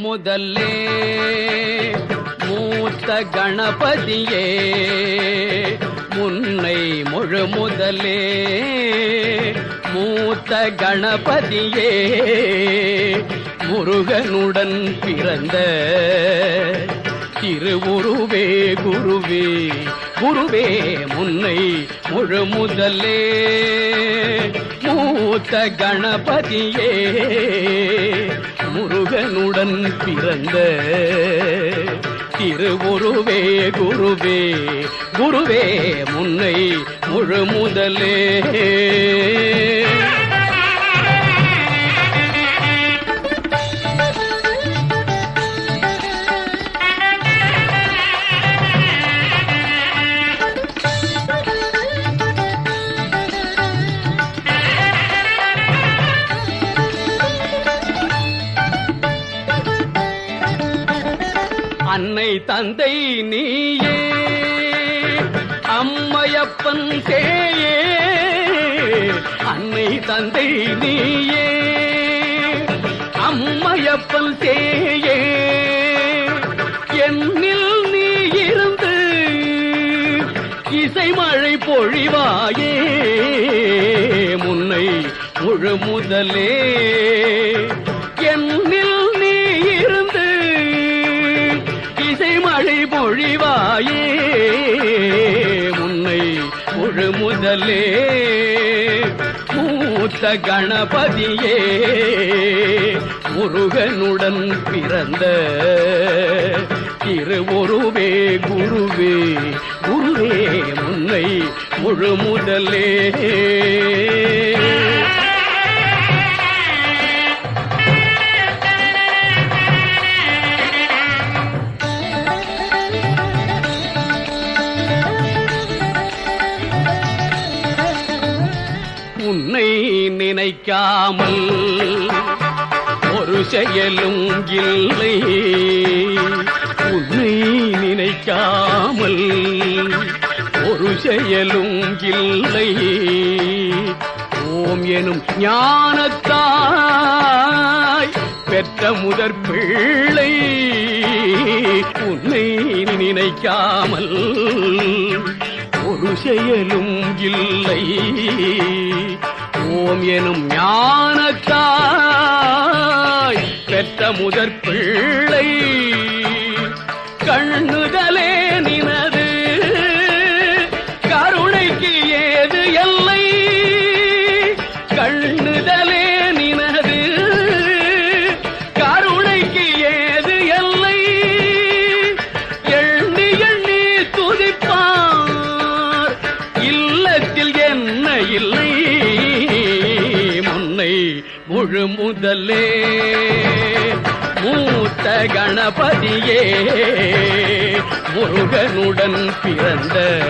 முதல்லே மூத்த கணபதியே முன்னை முழு முதலே மூத்த கணபதியே முருகனுடன் பிறந்த திருவுருவே குருவே குருவே முன்னை முழு முதலே மூத்த கணபதியே முருகனுடன் பிறந்த திருவுருவே குருவே குருவே முன்னை முழு முதலே. அன்னை தந்தை நீயே. அம்மையப்பன் சேயே. அன்னை தந்தை நீயே. அம்மையப்பன் சேயே. என்னில் நீ இருந்து இசை மழை பொழிவாயே. முன்னை முழு முதலே. இசை பொழிவாயே முன்னை முழு முதலே. மூத்த கணபதியே முருகனுடன் பிறந்த திருவுருவே குருவே குருவே முன்னை முழு முதலே. உன்னை நினைக்காமல் ஒரு செயலும் இல்லை. உன்னை நினைக்காமல் ஒரு செயலும் இல்லை. ஓம் எனும் ஞானத்தாய் பெற்ற முதற் பிள்ளை. உன்னை நினைக்காமல் ஒரு செயலும் இல்லை. ஓம் எனும் ஞானத்தாய் பெற்ற முதற் முதலே. மூத்த கணபதியே முருகனுடன் பிறந்த